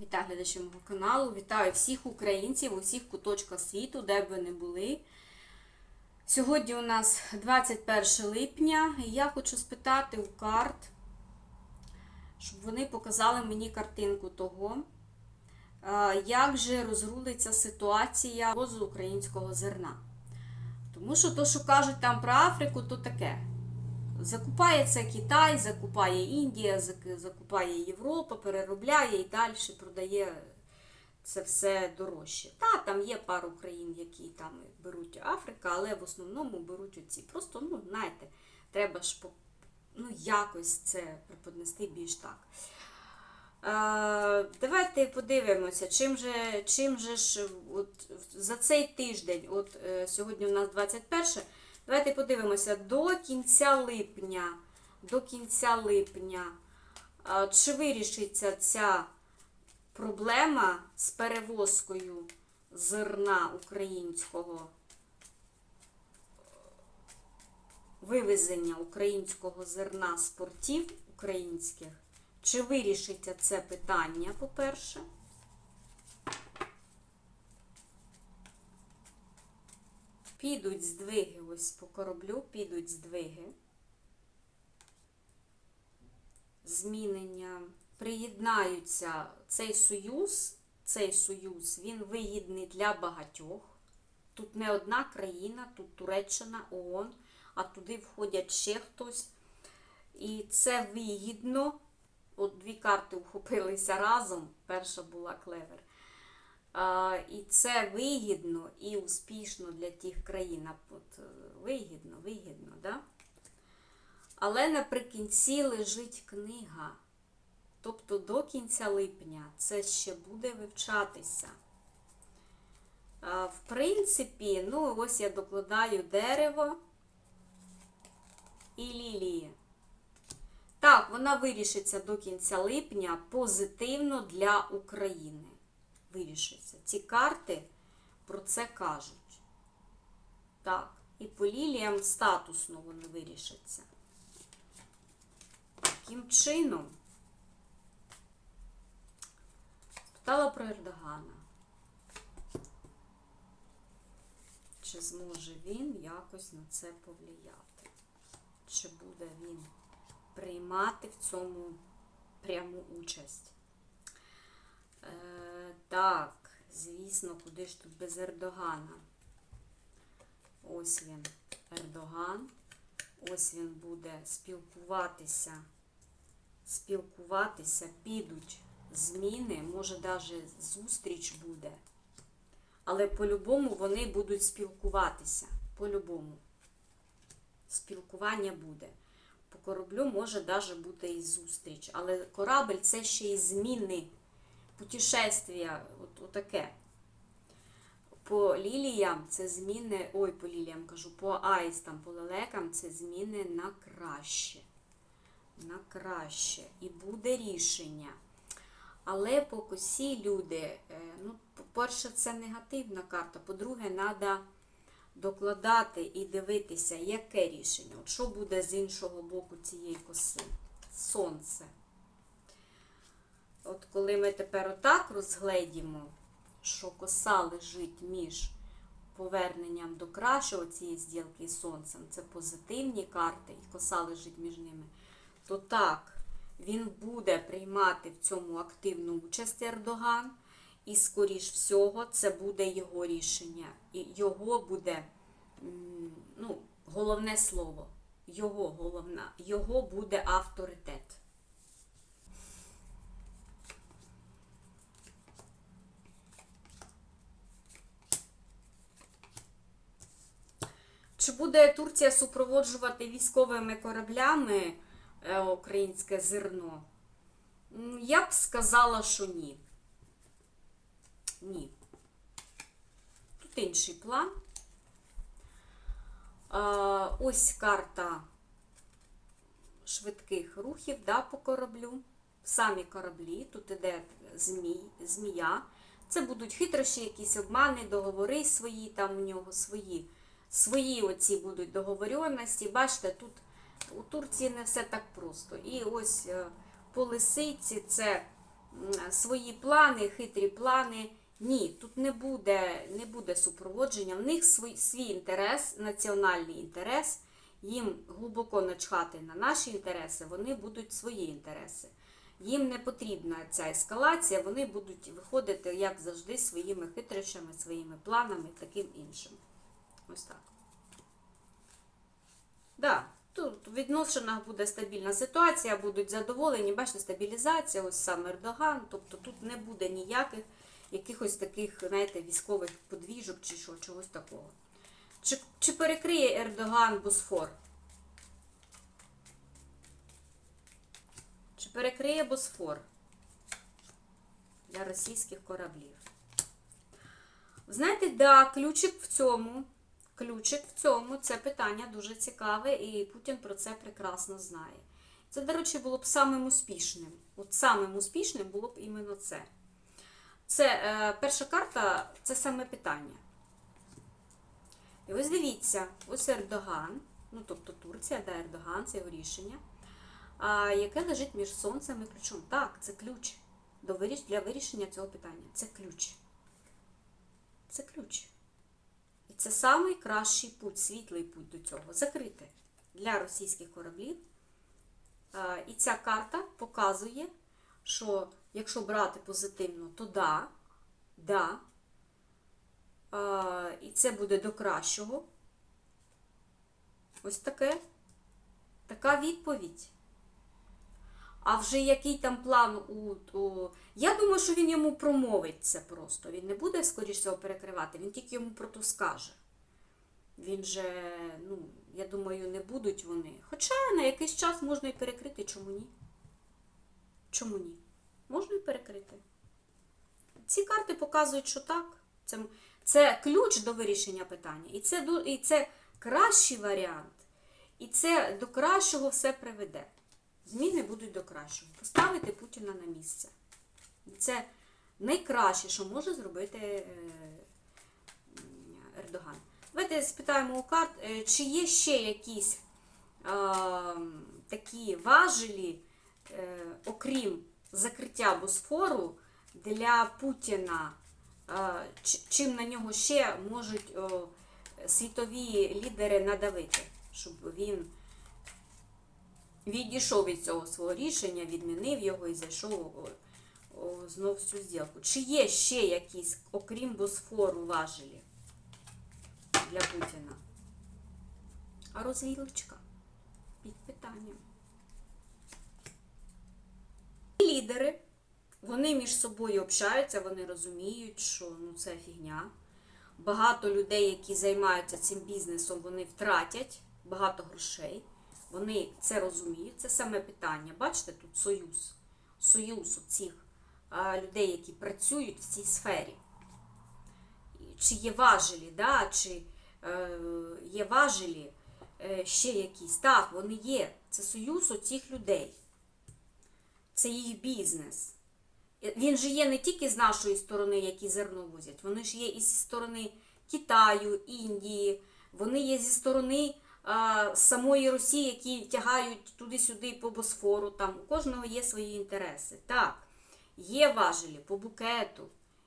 Вітаю глядачі мого каналу. Вітаю всіх українців у всіх куточках світу, де б ви не були. Сьогодні у нас 21 липня, і я хочу спитати у карт, щоб вони показали мені картинку того, е, як же розрулиться ситуація з українського зерна. Тому що то, що кажуть там про Африку, то таке. Закупає це Китай, закупає Індія, закупає Європа, переробляє і далі продає це все дорожче. Та, там є пару країн, які там беруть Африка, але в основному беруть оці. Просто, ну, знаєте, треба ж ну, якось це преподнести більш так. Е, давайте подивимося, чим же, чим же ж от, за цей тиждень, от е, сьогодні у нас 21, давайте подивимося до кінця липня, до кінця липня, чи вирішиться ця проблема з перевозкою зерна українського, вивезення українського зерна з портів українських. Чи вирішиться це питання, по-перше? Підуть здвиги, ось по кораблю підуть здвиги. Змінення. Приєднаються цей союз, цей союз, він вигідний для багатьох. Тут не одна країна, тут Туреччина, ООН, а туди входять ще хтось. І це вигідно. От дві карти вхопилися разом. Перша була клевер. І це вигідно і успішно для тих країн. От, е, вигідно, вигідно, да? Але наприкінці лежить книга. Тобто до кінця липня це ще буде вивчатися. В принципі, ну ось я докладаю дерево і лілії. Так, вона вирішиться до кінця липня позитивно для України. Вирішиться. Ці карти про це кажуть. Так, і по ліліям статусно вони вирішаться. Таким чином, спитала про Ердогана. Чи зможе він якось на це повлияти? Чи буде він приймати в цьому пряму участь? Е, так, звісно, куди ж тут без Ердогана? Ось він, Ердоган. Ось він буде спілкуватися. Спілкуватися, підуть зміни, може навіть зустріч буде. Але по-любому вони будуть спілкуватися. По-любому. Спілкування буде. По кораблю може навіть бути і зустріч. Але корабль це ще й зміни, путешествия, от, отаке. По ліліям це зміни, ой, по ліліям кажу, по аїстам, по лелекам це зміни на краще. На краще. І буде рішення. Але по косі люди, е, ну, по-перше, це негативна карта. По-друге, треба докладати і дивитися, яке рішення. От що буде з іншого боку цієї коси? Сонце. От коли ми тепер отак розгледімо, що коса лежить між поверненням до кращого цієї зділки і сонцем, це позитивні карти, і коса лежить між ними, то так, він буде приймати в цьому активну участь Ердоган, і, скоріш всього, це буде його рішення. І його буде, ну, головне слово, його головна, його буде авторитет. Чи буде Турція супроводжувати військовими кораблями е, українське зерно? Я б сказала, що ні. Ні. Тут інший план. Ось карта швидких рухів да, по кораблю. Самі кораблі, тут іде змій, змія. Це будуть хитрощі, якісь обмани, договори свої, там у нього свої. Свої оці будуть договоренності. Бачите, тут у Турції не все так просто. І ось е, по лисиці це свої плани, хитрі плани. Ні, тут не буде, не буде супроводження. В них свій, свій інтерес, національний інтерес. Їм глибоко начхати на наші інтереси, вони будуть свої інтереси. Їм не потрібна ця ескалація, вони будуть виходити, як завжди, своїми хитрощами, своїми планами, таким іншим. Ось так. Да, тут в відношеннях буде стабільна ситуація, будуть задоволені, бачите, стабілізація, ось сам Ердоган, тобто тут не буде ніяких якихось таких, знаєте, військових подвіжок чи що, чогось такого. Чи, чи перекриє Ердоган Босфор? Чи перекриє Босфор для російських кораблів? Знаєте, да, ключик в цьому, ключик в цьому, це питання дуже цікаве, і Путін про це прекрасно знає. Це, до речі, було б самим успішним. От самим успішним було б іменно це. Це е, перша карта це саме питання. І ось дивіться, ось Ердоган, ну тобто Турція, да, Ердоган, це його рішення, а, яке лежить між сонцем і ключом. Так, це ключ до для вирішення цього питання. Це ключ. Це ключ. І це найкращий путь, світлий путь до цього. Закрити для російських кораблів. І ця карта показує, що якщо брати позитивно, то да, да. І це буде до кращого. Ось таке. Така відповідь. А вже який там план у, у. Я думаю, що він йому промовить це просто. Він не буде, скоріш всього, перекривати, він тільки йому про то скаже. Він же, ну, я думаю, не будуть вони. Хоча на якийсь час можна і перекрити, чому ні? Чому ні? Можна і перекрити. Ці карти показують, що так. Це, це ключ до вирішення питання. І це, і це кращий варіант. І це до кращого все приведе. Зміни будуть до кращого. Поставити Путіна на місце. Це найкраще, що може зробити е, Ердоган. Давайте спитаємо у карт, е, чи є ще якісь е, такі важелі, е, окрім закриття Босфору, для Путіна, е, чим на нього ще можуть о, світові лідери надавити, щоб він відійшов від цього свого рішення, відмінив його і зайшов о, о, знов в цю зділку. Чи є ще якісь, окрім Босфору, важелі для Путіна? А розвілочка під питанням. Лідери, вони між собою общаються, вони розуміють, що ну, це фігня. Багато людей, які займаються цим бізнесом, вони втратять багато грошей. Вони це розуміють. Це саме питання. Bачите, тут союз. Союз цих людей, які працюють в цій сфері. Чи є важелі, да? чи е, є важелі е, ще якісь. Так, вони є. Це союз оцих людей. Це їх бізнес. Він же є не тільки з нашої сторони, які зерно возять, вони ж є і зі сторони Китаю, Індії, вони є зі сторони самої Росії, які тягають туди-сюди по Босфору. Там у кожного є свої інтереси. Так, є важелі по букету,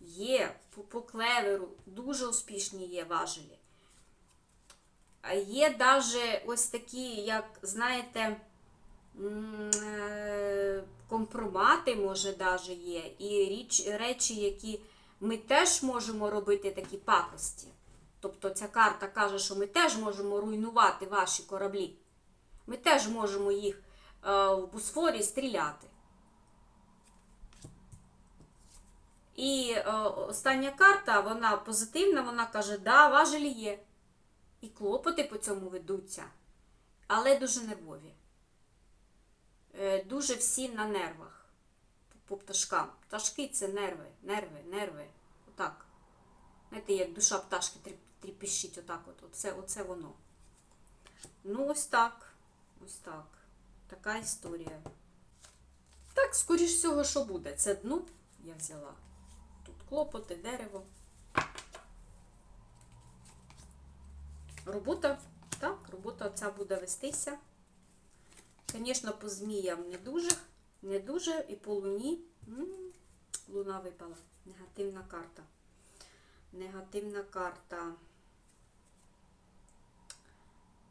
є по, по клеверу, дуже успішні є важелі. Є навіть ось такі, як, знаєте, е, компромати, може, даже є, і річ, речі, які ми теж можемо робити такі пакості. Тобто ця карта каже, що ми теж можемо руйнувати ваші кораблі. Ми теж можемо їх е, в Босфорі стріляти. І е, остання карта, вона позитивна, вона каже, да, важелі є. І клопоти по цьому ведуться, але дуже нервові. Е, дуже всі на нервах по пташкам. Пташки це нерви, нерви, нерви. Отак. Знаєте, як душа пташки тріп- тріпещить, отак от. Оце, оце воно. Ну, ось так. Ось так. Така історія. Так, скоріш всього, що буде. Це дно я взяла. Тут клопоти, дерево. Робота. Так, робота ця буде вестися. Звісно, по зміям не дуже, не дуже, і по луні М, Луна випала. Негативна карта. Негативна карта.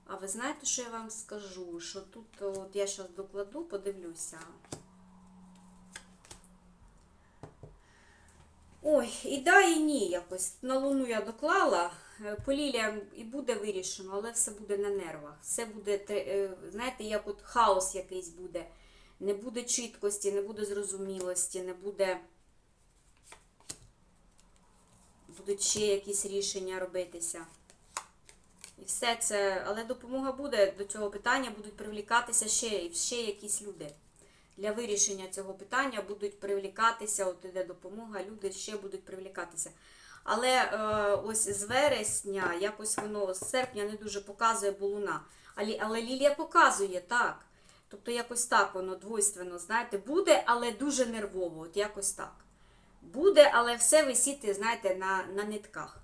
А ви знаєте, що я вам скажу? Що тут, от я зараз докладу, подивлюся. Ой, і да, і ні, якось. На Луну я доклала. Е, По ліліям і буде вирішено, але все буде на нервах. Все буде, е, знаєте, як от хаос якийсь буде. Не буде чіткості, не буде зрозумілості, не буде. Будуть ще якісь рішення робитися. І все це, але допомога буде до цього питання, будуть привлікатися ще, ще якісь люди. Для вирішення цього питання будуть привлікатися, от іде допомога, люди ще будуть привлікатися. Але е, ось з вересня, якось воно з серпня не дуже показує булуна. Але, але Лілія показує так. Тобто якось так воно двойственно, знаєте, буде, але дуже нервово, от якось так. Буде, але все висіти, знаєте, на, на нитках.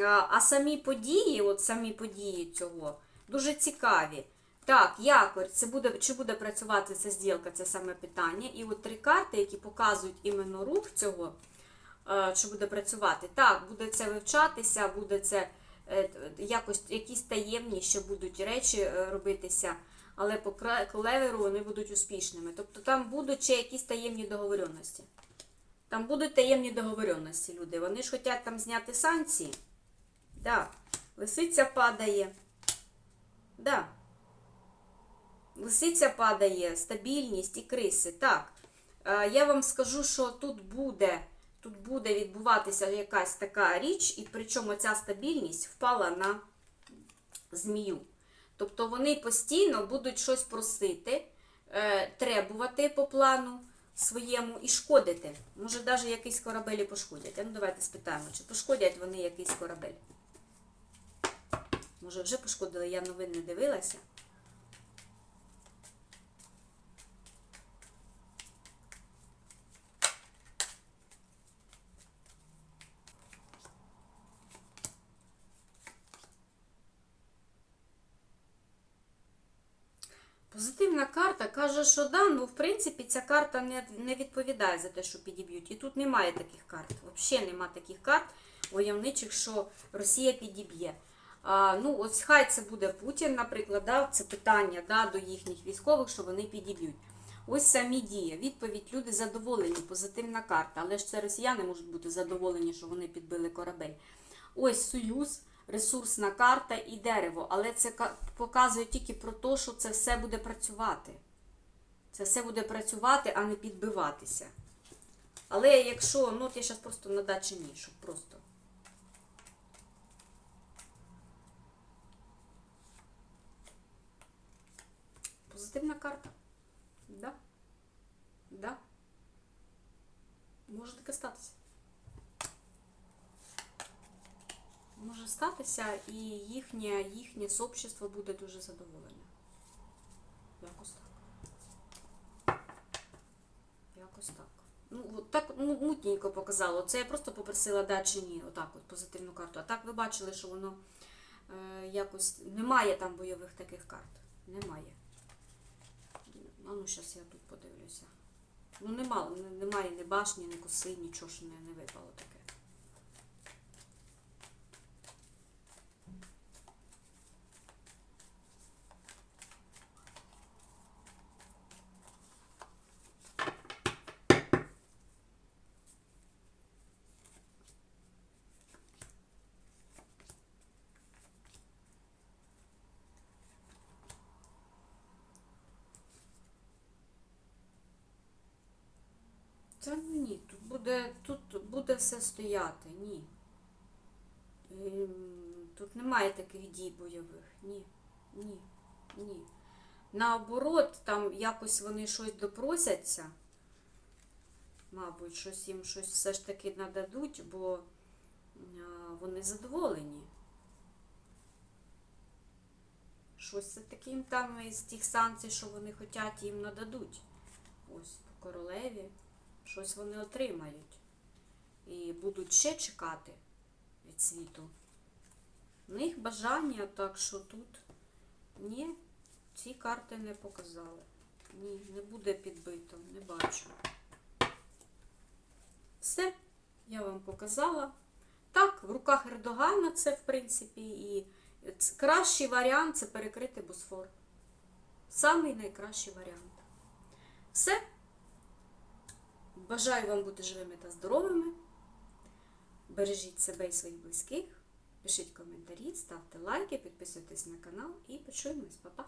А а самі події, от самі події цього, дуже цікаві. Так, якорь, це буде, чи буде працювати ця зділка, це саме питання. І от три карти, які показують іменно рух цього, е, чи буде працювати. Так, буде це вивчатися, буде це е, якось якісь таємні ще будуть речі е, робитися, але по клеверу вони будуть успішними. Тобто там будуть ще якісь таємні договоренності. Там будуть таємні договоренності, люди. Вони ж хочуть там зняти санкції. Да. Лисиця падає. Да. Лисиця падає, стабільність і криси. Так. Е, Я вам скажу, що тут буде, тут буде відбуватися якась така річ, і причому ця стабільність впала на змію. Тобто вони постійно будуть щось просити, е, требувати по плану своєму і шкодити. Може, навіть якийсь корабель і пошкодять. А ну давайте спитаємо, чи пошкодять вони якийсь корабель. Може, вже пошкодили, я новин не дивилася. Позитивна карта каже, що да, ну в принципі ця карта не, не відповідає за те, що підіб'ють. І тут немає таких карт. Взагалі немає таких карт войовничих, що Росія підіб'є. Ну, ось хай це буде Путін, наприклад, да, це питання да, до їхніх військових, що вони підіб'ють. Ось самі дії. Відповідь люди задоволені, позитивна карта. Але ж це росіяни можуть бути задоволені, що вони підбили корабель. Ось союз, ресурсна карта і дерево. Але це показує тільки про те, що це все буде працювати. Це все буде працювати, а не підбиватися. Але якщо, ну от я зараз просто на дачі ні, щоб просто. Позитивна карта. Да. Да. Може таке статися. Може статися, і їхнє, їхнє сообщество буде дуже задоволене. Якось так. Якось так. Ну, от так ну, мутненько показало. Це я просто попросила да чи ні, отак от позитивну карту. А так ви бачили, що воно е, якось немає там бойових таких карт. Немає. А ну, зараз я тут подивлюся. Ну, немає, немає ні башні, ні коси, нічого ж не, не випало таке. Та ні, тут буде, тут буде все стояти, ні. Ем, Тут немає таких дій бойових. Ні, ні, ні. Наоборот, там якось вони щось допросяться. Мабуть, щось їм щось все ж таки нададуть, бо вони задоволені. Щось все таки їм там із тих санкцій, що вони хочуть, їм нададуть. Ось по королеві щось вони отримають. І будуть ще чекати від світу. В них бажання, так що тут ні, ці карти не показали. Ні, не буде підбито, не бачу. Все, я вам показала. Так, в руках Ердогана це, в принципі, і кращий варіант це перекрити Босфор. Самий найкращий варіант. Все. Бажаю вам бути живими та здоровими. Бережіть себе і своїх близьких. Пишіть коментарі, ставте лайки, підписуйтесь на канал і почуємось. Па-па!